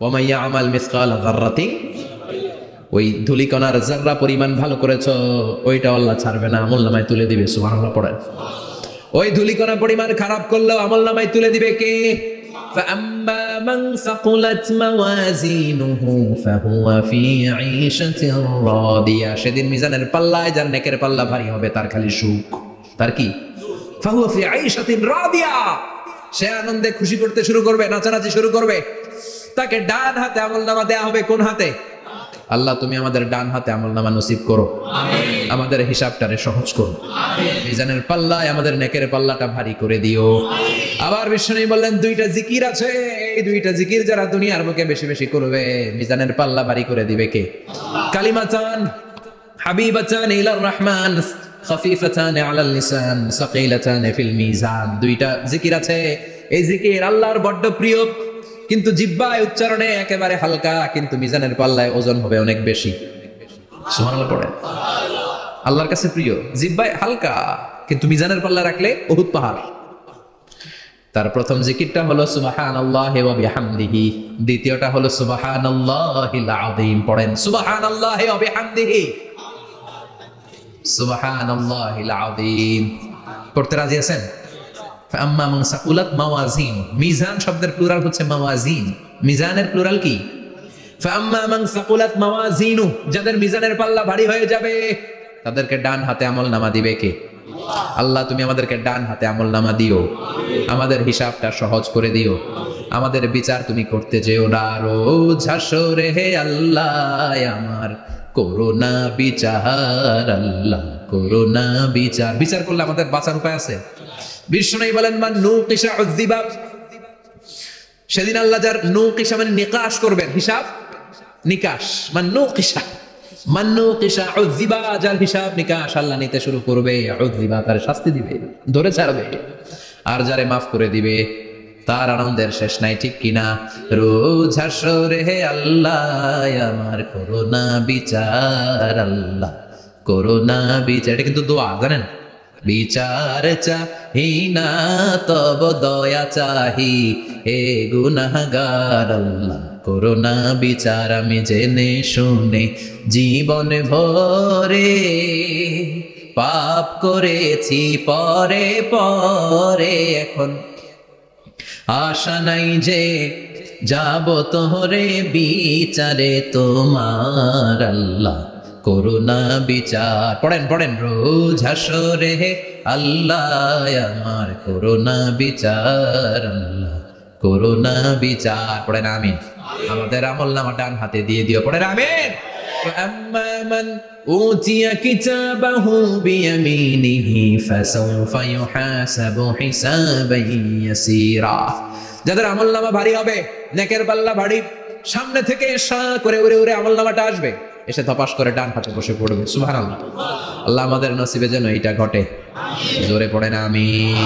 ওমাইয়া আমাল মিসকাল যাররাতিন ওই ধুলিকণার জাররা পরিমাণ ভালো করেছ ওইটা আল্লাহ ছাড়বে না আমল নামায় তুলে দিবে সুবহানাল্লাহ পড়েন ওই ধুলিকণা পরিমাণ খারাপ করলেও আমল নামায় তুলে দিবে কে فأما من ثقلت موازينه فهو في عيشة راضية সেদিন মিজানের পাল্লায় যার নেকের পাল্লা ভারী হবে তার খালি সুখ তার কি ফাহু ফি আইশাতিন রাদিয়া সে আনন্দে খুশি করতে শুরু করবে নাচানাচি শুরু করবে তাকে ডান হাতে আমল নামা দেয়া হবে কোন হাতে? আল্লাহ তুমি আমাদের ডান হাতে আমল নামা নসিব করো। আমাদের হিসাবটারে সহজ করো। মিজানের পাল্লায় আমাদের নেকের পাল্লাটা ভারী করে দিও। আবার বিষ্ণু বললেন দুইটা জিকির আছে। এই দুইটা জিকির যারা দুনিয়ার বুকে বেশি বেশি করবে মিজানের পাল্লা ভারী করে দিবে কে? কালিমা চান হাবিবাচান ইলার রহমান খাফিফাতান আলাল লিসান সাকিলাতান ফিল মিজান। দুইটা জিকির আছে। এই জিকির আল্লাহর বড্ড প্রিয়। কিন্তু জিব্বায় উচ্চারণে একেবারে হালকা, কিন্তু মিজানের পাল্লায় ওজন হবে অনেক বেশি। আল্লাহর কাছে প্রিয় জিব্বায় হালকা, কিন্তু মিজানের পাল্লা রাখলে বহুত পাহাড়। তার প্রথম জিকিরটা হলো সুবহানাল্লাহি ওয়া বিহামদিহি। দ্বিতীয়টা হলো সুবহানাল্লাহিল আযীম। পড়েন, সুবহানাল্লাহি ওয়া বিহামদিহি। সুবহানাল্লাহিল আযীম। পড়তে রাজি আছেন? আম্মা সাকুলাত মাওয়াজিন। মিজান শব্দের প্লুরাল হচ্ছে মাওয়াজিন। মিজানের প্লুরাল কি? যাদের মিজানের পাল্লা ভারী হয়ে যাবে, তাদেরকে ডান হাতে আমল নামা দিবে কে? আল্লাহ, তুমি আমাদেরকে ডান হাতে আমল নামা দিও। আমাদের হিসাবটা সহজ করে দিও। আমাদের বিচার তুমি করতে যেও না। রোজ হাসরে হে আল্লাহ, আমার করোনা বিচার, আল্লাহ, করোনা বিচার। বিচার করলে আমাদের বাঁচার উপায় আছে? বিষ্ণু বলেন সেদিন আল্লাহ যার মানে নিকাশ করবেন, হিসাব? নিকাশ। মান আর যারে মাফ করে দিবে, তার আনন্দের শেষ নাই, ঠিক কিনা রোজ আল্লাহ করোনা বিচার করোনা বিচার। এটা কিন্তু দোয়া, জানেন? বিচার চাহি না, তব দয়া চাহি। হে আল্লাহ করোনা বিচার আমি জেনে শুনে, জীবন ভরে পাপ করেছি পরে পরে। এখন আশা নাই যে যাব তোরে বিচারে তোমার আল্লাহ। করুণা বিচার পড়েন পড়েন রোজ হাসরে হে আল্লাহ আমার করুণা বিচার আল্লাহ করুণা বিচার পড়েন আমিন আমাদের আমল নামা ডান হাতে দিয়ে দিও পড়েন আমিন فأما من أوتي كتابه بيمينه فسوف يحاسب حسابا يسيرا যাদের আমল নামা ভারী হবে নেকের পাল্লা ভারী সামনে থেকে সা করে উড়ে উড়ে আমল নামাটা আসবে এসে ধপাস করে ডান হাতে বসে পড়বে। সুবহানাল্লাহ। আল্লাহ আমাদের নসিবে যেন এটা ঘটে। জোরে পড়ে না আমিন।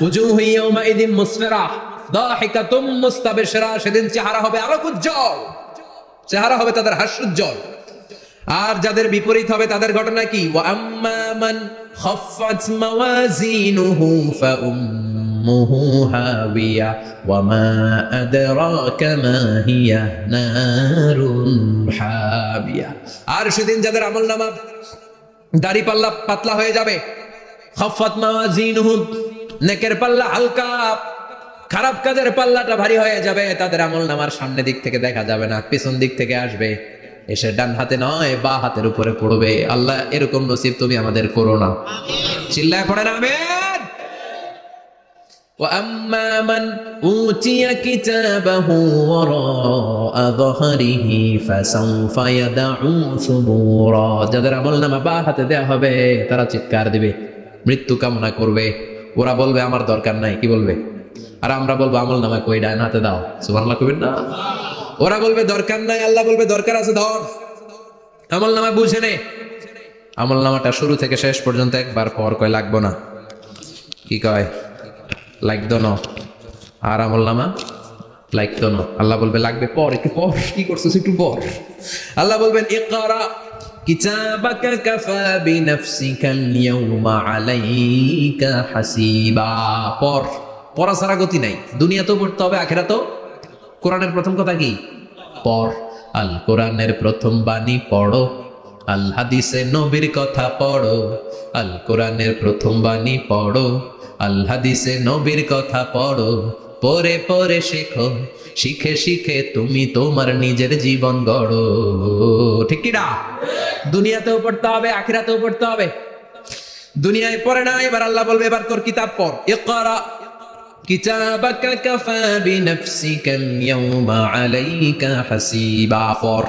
উজুহু ইয়াউমাইদিন মুসফিরা, দাহিকাতুম মুস্তাবিশরা, সেদিন চেহারা হবে আলোক উজ্জ্বল। চেহারা হবে তাদের হাস্যোজ্জ্বল। আর যাদের বিপরীত হবে তাদের ঘটনা কি? ওয়া আম্মা মান খাফফাত মাওয়াজিনুহু ফাউম্মুহু হাবিয়া ওয়া মা আদরাকা মা হিয়া নারুন হাবিয়া আর সেদিন যাদের আমলনামা দাড়ি পাল্লা পাতলা হয়ে যাবে, খাফফাত মাওয়াজিনুহু নেকের পাল্লা হালকা, খারাপ কাজের পাল্লাটা ভারী হয়ে যাবে, তাদের আমল নামার সামনে দিক থেকে দেখা যাবে না, পিছন দিক থেকে আসবে, এসে ডান হাতে নয়, বা হাতের উপরে পড়বে। আল্লাহ এরকম নসিব তুমি আমাদের করো না। চিল্লায় পড়ে না وأما من أوتي كتابه وراء ظهره فسوف يدعو ثبورا যাদের আমল নামা বা হাতে দেয়া হবে তারা চিৎকার দিবে মৃত্যু কামনা করবে ওরা বলবে আমার দরকার নাই কি বলবে আর আমরা বলবো আমল নামা কই ডান হাতে দাও সুবহানাল্লাহ কইবেন না ওরা বলবে দরকার নাই আল্লাহ বলবে দরকার আছে ধর আমল নামা বুঝে নে আমল নামাটা শুরু থেকে শেষ পর্যন্ত একবার পর কয় লাগবো না কি কয় লাগতো না আর আমল নামা লাগতো না আল্লাহ বলবে, লাগবে পর, একটু পর। কি করছিস? একটু পর। আল্লাহ বলবেন, ইকরা কিতাবাকা কাফা বিনাফসিকা আল-ইয়াওমা আলাইকা হাসিবা। পর। পড়া ছাড়া গতি নাই। দুনিয়া তো পড়তে হবে আখেরা তো কোরআনের প্রথম কথা কি? পড় আল কোরআনের প্রথম বাণী পড়ো। আল হাদিসে নবীর কথা পড়ো। আল কোরআনের প্রথম বাণী পড়ো। আল নবীর কথা পড়ো পরে পরে শেখো, শিখে শিখে তুমি তোমার নিজের জীবন গড়ো। ঠিক কি না? দুনিয়াতেও পড়তে হবে, আখিরাতেও পড়তে হবে। দুনিয়ায় পড়ে না, এবার আল্লাহ বলবে, এবার তোর কিতাব পড়। ইকরা, কিতাবাকা কাফা বিনফসিকা আল-ইয়াওমা আলাইকা হাসিবা। পড়।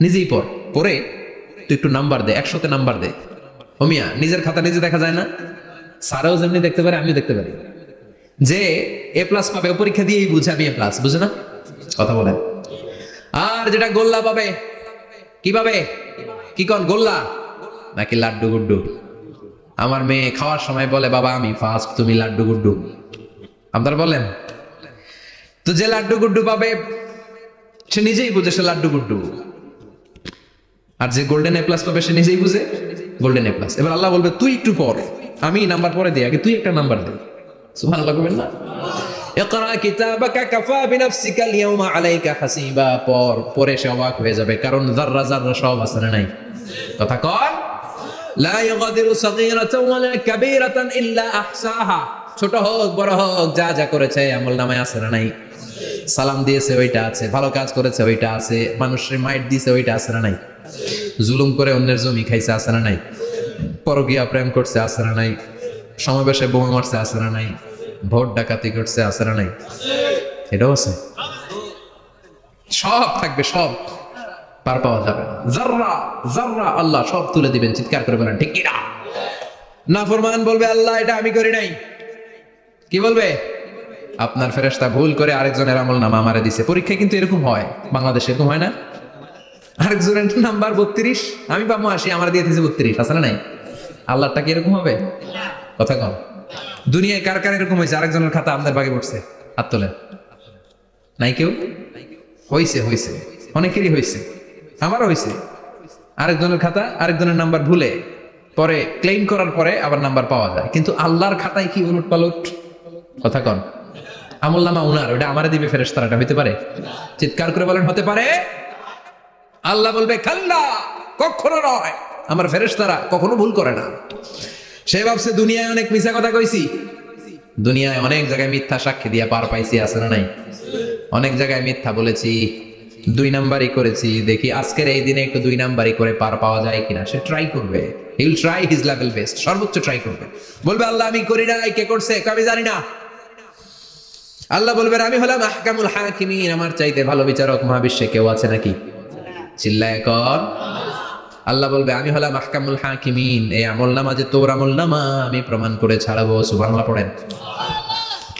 নিজেই পড়। পড়ে, তুই একটু নাম্বার দে, একশোতে নাম্বার দে। হোমিয়া নিজের খাতা নিজে দেখা যায় না? স্যারও যেমনি দেখতে পারে, আমিও দেখতে পারি। যে এ প্লাস পাবে পরীক্ষা দিয়েই বুঝে আমি এ প্লাস বুঝে না? কথা বলেন। আর যেটা গোল্লা পাবে, কি পাবে? কি কন, গোল্লা? নাকি লাড্ডু গুড্ডু? আমার মেয়ে খাওয়ার সময় বলে, বাবা, আমি ফার্স্ট তুমি লাড্ডু গুড্ডু। আপনারা বলেন? তো যে লাড্ডু গুড্ডু পাবে, সে নিজেই বুঝে সে লাড্ডু গুড্ডু। আর যে গোল্ডেন এ প্লাস পাবে, সে নিজেই বুঝে গোল্ডেন এ প্লাস এবার আল্লাহ বলবে, তুই একটু পর। আমি নাম্বার পরে দিই, আগে তুই একটা নাম্বার দে। সুবহান আল্লাহ না? ইকরা কিতাবাকা কাফা বিনাফসিকা আল-ইয়াওমা আলাইকা হাসিবা। পর, পরে সে অবাক হয়ে যাবে, কারণ যাররা যাররা সব আছে নাই। কথা কর লা ইগাদিরু সাগীরাতান ওয়ালা কাবীরাতান ইল্লা আহসাহা। ছোট হোক, বড় হোক, যা যা করেছে, আমল নামায় আছে না নাই। সালাম দিয়েছে, ওইটা আছে। ভালো কাজ করেছে, ওইটা আছে। মানুষের মাইট দিয়েছে, ওইটা আছে না নাই। জুলুম করে অন্যের জমি খাইছে, আছে না নাই। পরকিয়া প্রেম করছে না নাই। সমাবেশে বোমা মারছে না নাই। ভোট ডাকাতি করছে না নাই। এটাও আছে। সব থাকবে, সব। পার পাওয়া যাবে না। জাররা জাররা আল্লাহ সব তুলে দিবেন, চিৎকার করে বলেন, ঠিক কিনা? না ফরমান বলবে, আল্লাহ, এটা আমি করি নাই। কি বলবে? আপনার ফেরেশতা ভুল করে আরেকজনের আমল নামা আমারে দিছে। পরীক্ষায় কিন্তু এরকম হয়। বাংলাদেশে এরকম হয় না? আরেকজনের নাম্বার বত্রিশ, আমি পাবো আসি আমার দিয়ে দিয়েছে বত্রিশ না নাই? আল্লাহটা কি এরকম হবে? কথা কম দুনিয়ায় কার কার এরকম হয়েছে? আরেকজনের খাতা আপনার বাগে পড়ছে হাত তোলেন। নাই কেউ? হয়েছে হয়েছে অনেকেরই হয়েছে আমারও হয়েছে আরেকজনের খাতা আরেকজনের নাম্বার ভুলে পরে ক্লেম করার পরে আবার নাম্বার পাওয়া যায়। কিন্তু আল্লাহর খাতায় কি উলট পালট? কথা কন। আমল নামা উনার ওটা আমারে দিবে ফেরেশতারা এটা হইতে পারে? চিৎকার করে বলেন হতে পারে? আল্লাহ বলবে খাল্লা কখনো নয়। আমার ফেরেশতারা কখনো ভুল করে না। সে ভাবছে, দুনিয়ায় অনেক মিথ্যা কথা কইছি। দুনিয়ায় অনেক জায়গায় মিথ্যা সাক্ষী দিয়ে পার পাইছি, আছে না নাই? অনেক জায়গায় মিথ্যা বলেছি, দুই নাম্বারই করেছি। দেখি আজকের এই দিনে একটু দুই নাম্বারই করে পার পাওয়া যায় কিনা। সে ট্রাই করবে। He'll try his level best সর্বোচ্চ ট্রাই করবে। বলবে, আল্লাহ, আমি করি না, কে করছে? আমি জানি না। আল্লাহ বলবেন আমি হলাম আহকামুল হাকিমিন। আমার চাইতে ভালো বিচারক মহাবিশ্বে কেউ আছে নাকি? চিল্লায় কর আল্লাহ বলবে আমি হলাম আহকামুল হাকিমিন এই আমল নামা যে তোর আমল নামা আমি প্রমাণ করে ছাড়াবো সুবহানাল্লাহ পড়েন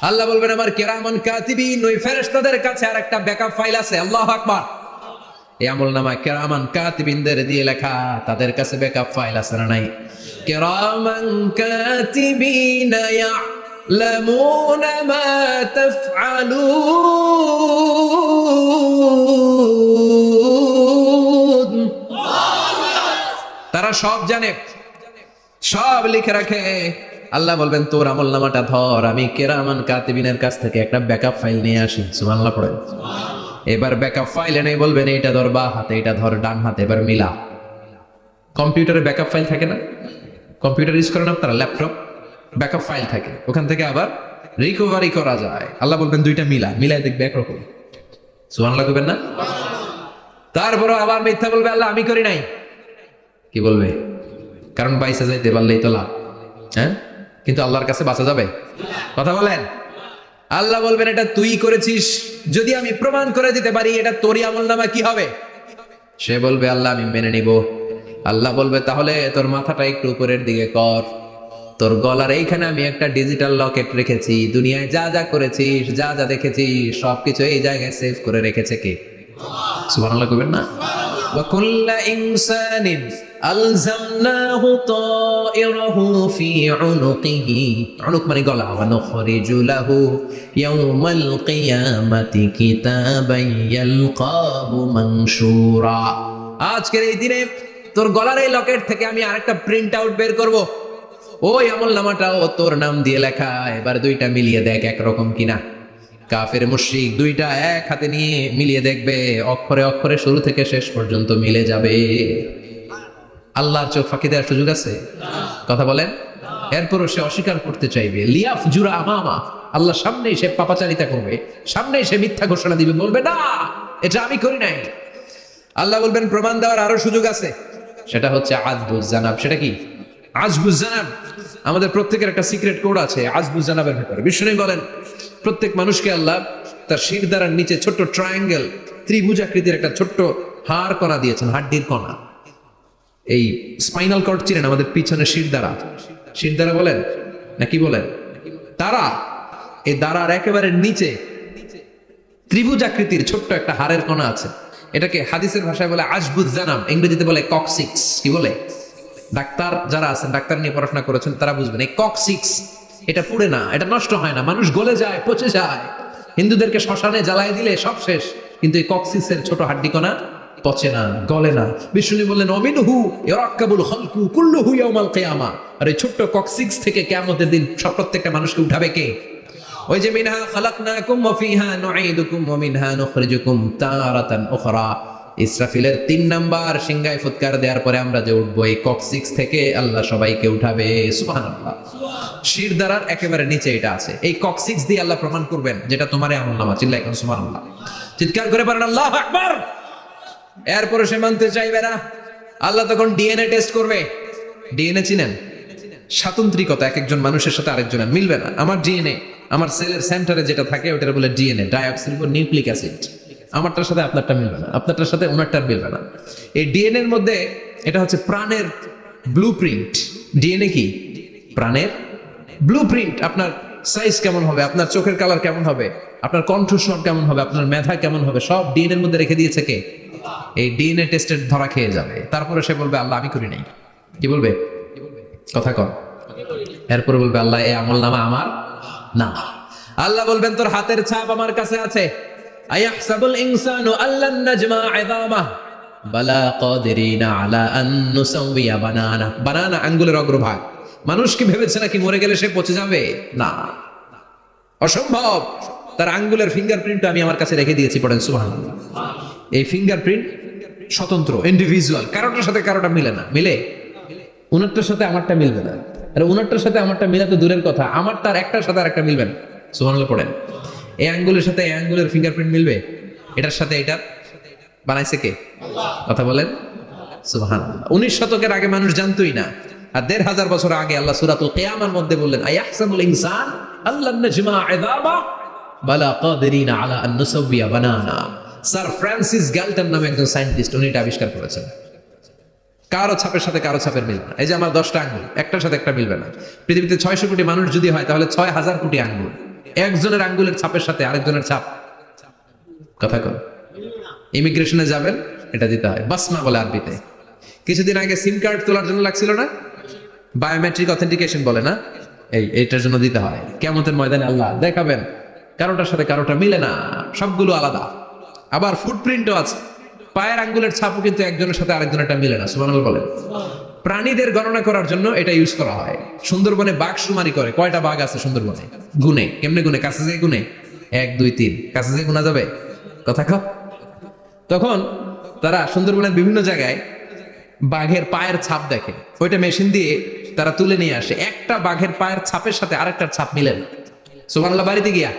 আল্লাহ বলবেন আমার কেরামন কাতিবিন ওই ফেরেশতাদের কাছে আর একটা ব্যাকআপ ফাইল আছে আল্লাহু আকবার এই আমল নামা কেরামান কাতিবিনদের দিয়ে লেখা তাদের কাছে ব্যাকআপ ফাইল আছে না নাই কেরামান কাতিবিন يعلمون ما تفعلون তারা সব জানে, সব লিখে রাখে। আল্লাহ বলবেন, তোর আমল নামাটা ধর, আমি কেরামান কাতিবিনের কাছ থেকে একটা ব্যাকআপ ফাইল নিয়ে আসি। সুবহানাল্লাহ পড়েন। এবার ব্যাকআপ ফাইল এনে বলবেন, এইটা ধর বা হাতে এটা ধর ডান হাতে, এবার মিলা। কম্পিউটারে ব্যাকআপ ফাইল থাকে না? কম্পিউটার ইউজ করেন আপনারা? ল্যাপটপ? ব্যাকআপ ফাইল থাকে। ওখান থেকে আবার রিকভারি করা যায়। আল্লাহ বলবেন, দুইটা মিলা, মিলাই দেখবে একরকম। সুবহানাল্লাহ করবেন না? তারপরে আবার মিথ্যা বলবে, আল্লাহ, আমি করি নাই। কি বলবে? কারণ বাইসা যাইতে পারলেই তো লাভ হ্যাঁ? কিন্তু আল্লাহর কাছে বাঁচা যাবে? কথা বলেন? আল্লাহ বলবেন এটা তুই করেছিস যদি আমি প্রমাণ করে দিতে পারি এটা তোরই আমল নামা কি হবে? সে বলবে আল্লাহ আমি মেনে নিব। আল্লাহ বলবে তাহলে তোর মাথাটা একটু উপরের দিকে কর। তোর গলার এইখানে আমি একটা ডিজিটাল লকেট রেখেছি। দুনিয়ায় যা যা করেছিস যা যা দেখেছিস সবকিছু এই জায়গায় সেভ করে রেখেছে কে? সুবহানাল্লাহ কবেন না? ওয়া কুল্লা ইনসানিন আলজামনাহু তায়রাহু ফি উনুকিহি উনুক মানে গলা ওয়া নুখরিজু লাহু ইয়াউমাল কিয়ামাতি কিতাবান ইয়ালকাহু মানশুরা আজকের এই দিনে তোর গলার এই লকেট থেকে আমি আরেকটা প্রিন্ট আউট বের করব। ওই আমল নামাটাও তোর নাম দিয়ে লেখা। এবার দুইটা মিলিয়ে দেখ একরকম কিনা। কাফের মুশ্রিক দুইটা এক হাতে নিয়ে মিলিয়ে দেখবে, অক্ষরে অক্ষরে শুরু থেকে শেষ পর্যন্ত মিলে যাবে। আল্লাহর চোখ ফাঁকি দেওয়ার সুযোগ আছে? কথা বলেন। এরপরও সে অস্বীকার করতে চাইবে। লিয়াফ জুরা আমামা। আল্লাহ সামনেই সে পাপাচারিতা করবে। সামনেই সে মিথ্যা ঘোষণা দিবে। বলবে, না, এটা আমি করি নাই। আল্লাহ বলবেন, প্রমাণ দেওয়ার আরও সুযোগ আছে। সেটা হচ্ছে আজবুজ জানাব সেটা কি? আজবুজ জানাব আমাদের প্রত্যেকের একটা সিক্রেট কোড আছে আজবুজ জানাবের ভেতরে। বিষ্ণু বলেন, প্রত্যেক মানুষকে আল্লাহ তার শির দ্বারার নিচে ছোট্ট ট্রায়াঙ্গেল ত্রিভুজাকৃতির একটা ছোট্ট হাড় কণা দিয়েছেন, হাড্ডির কণা। এই স্পাইনাল কর্ড চিনেন, আমাদের পিছনে শির দ্বারা। শির দ্বারা বলেন? নাকি বলেন? তারা এই দ্বারার একেবারে নিচে ত্রিভুজাকৃতির ছোট্ট একটা হাড়ের কণা আছে। এটাকে হাদিসের ভাষায় বলে আজবুদ জানাম, ইংরেজিতে বলে ককসিক্স কি বলে? ডাক্তার যারা আছেন, ডাক্তার নিয়ে পড়াশোনা করেছেন, তারা বুঝবেন, এই ককসিক্স এটা পুড়ে না, এটা নষ্ট হয় না, মানুষ গলে যায়, পচে যায়। হিন্দুদেরকে শ্মশানে জ্বালায় দিলে সব শেষ, কিন্তু এই ককসিক্সের ছোট হাড্ডি কণা পচে না, গলে না। বিষ্ণু বললেন অমিন অমিনহু ইয়ারাক্কাবুল খালকু কুল্লুহু ইয়াউমাল কিয়ামা। আর এই ছোট্ট ককসিক্স থেকে কিয়ামতের দিন সব প্রত্যেকটা মানুষকে উঠাবে কে? ওই যে, মিনহা খালাকনাকুম ওয়া ফিহা নুঈদুকুম ওয়া মিনহা নুখরিজুকুম তারাতান উখরা। ইসরাফিলের তিন নাম্বার সিংহায় ফুৎকার দেওয়ার পরে আমরা যে উঠবো, এই কক্সিক্স থেকে আল্লাহ সবাইকে উঠাবে। সুবহানাল্লাহ। শির দ্বারার একেবারে নিচে এটা আছে। এই কক্সিক্স দিয়ে আল্লাহ প্রমাণ করবেন, যেটা তোমার আমল নামা। চিল্লা এখন সুবহানাল্লাহ? চিৎকার করে পারেন আল্লাহ আকবার! এরপরে সে মানতে চাইবে না। আল্লাহ তখন ডিএনএ টেস্ট করবে। ডিএনএ চিনেন? স্বাতন্ত্রিকতা, এক একজন মানুষের সাথে আরেকজনের মিলবে না। আমার ডিএনএ, আমার সেলের সেন্টারে যেটা থাকে, ওটার বলে ডিএনএ ডাইঅক্সিরিবো নিউক্লিক অ্যাসিড। আমারটার সাথে আপনারটা মিলবে না। আপনারটার সাথে ওনারটা মিলবে না। এই ডিএনএ এর মধ্যে এটা হচ্ছে প্রাণের ব্লু প্রিন্ট ডিএনএ কি? প্রাণের ব্লু প্রিন্ট আপনার সাইজ কেমন হবে? আপনার চোখের কালার কেমন হবে? আপনার কণ্ঠস্বর কেমন হবে? আপনার মেধা কেমন হবে? সব ডিএনএ এর মধ্যে রেখে দিয়েছে কে? এই ডিএনএ টেস্টের ধরা খেয়ে যাবে। তারপরে সে বলবে, আল্লাহ, আমি করি নাই। কি বলবে? কথা কর এরপরে বলবে, আল্লাহ এই আমল নামা আমার না। আল্লাহ বলবেন, তোর হাতের ছাপ আমার কাছে আছে। আয়াহসাবুল ইনসানু আল্লান নাজমা ইযামা বালা কাদিরিনা আলা আন নুসাউইয়া বানানা। বানানা আঙ্গুলের অগ্রভাগ। মানুষ কি ভেবেছে নাকি মরে গেলে সে পচে যাবে? না। অসম্ভব। তার আঙ্গুলের ফিঙ্গারপ্রিন্ট আমি আমার কাছে রেখে দিয়েছি, পড়েন সুহান এই ফিঙ্গারপ্রিন্ট স্বতন্ত্র ইন্ডিভিজুয়াল কারোটার সাথে কারোটা মিলে না। মিলে? উনারটার সাথে আমারটা মিলবে না। আর উনারটার সাথে আমারটা মিলা তো দূরের কথা, আমার তার একটার সাথে আরেকটা মিলবে না। পড়েন। এই আঙ্গুলের সাথে এই আঙ্গুলের ফিঙ্গারপ্রিন্ট মিলবে? এটার সাথে এটার বানাইছে কে? কথা বলেন। সুবহানাল্লাহ। উনিশ শতকের আগে মানুষ জানতোই না। আর দেড় হাজার বছর আগে আল্লাহ সুরাতুল কিয়ামার মধ্যে বললেন আয়াহসাবুল ইনসান আল্লাহ আলা বানানা। স্যার ফ্রান্সিস গ্যালটন নামে একজন সায়েন্টিস্ট, উনি এটা আবিষ্কার করেছেন। কারও ছাপের সাথে কারও ছাপের না। এই যে আমার দশটা আঙ্গুল, একটার সাথে একটা মিলবে না। পৃথিবীতে ছয়শো কোটি মানুষ যদি হয়, তাহলে ছয় হাজার কোটি আঙ্গুল। একজনের আঙ্গুলের ছাপের সাথে আরেকজনের ছাপ। কথা কর ইমিগ্রেশনে যাবেন, এটা দিতে হয়। বাসমা বলে আরবিতে। কিছুদিন আগে সিম কার্ড তোলার জন্য লাগছিল না? বায়োমেট্রিক অথেন্টিকেশন বলে না? এই, এইটার জন্য দিতে হয়। কেমতের ময়দানে আল্লাহ দেখাবেন। কারোটার সাথে কারোটা মিলে না, সবগুলো আলাদা। আবার ফুটপ্রিন্টও আছে। পায়ের আঙ্গুলের ছাপও কিন্তু একজনের সাথে আরেকজনেরটা মিলে না, সুবহানাল্লাহ বলেন। প্রাণীদের গণনা করার জন্য এটা ইউজ করা হয়। সুন্দরবনে বাঘ সুমারি করে। কয়টা বাঘ আছে সুন্দরবনে? গুনে। কেমনে গুনে? কাছে যে গুনে? এক, দুই, তিন। কাছে যে গুনা যাবে? কথা কও। তখন তারা সুন্দরবনের বিভিন্ন জায়গায় বাঘের পায়ের ছাপ দেখে। ওইটা মেশিন দিয়ে তারা তুলে নিয়ে আসে। একটা বাঘের পায়ের ছাপের সাথে আরেকটার ছাপ মিলেন না। বাড়িতে গিয়া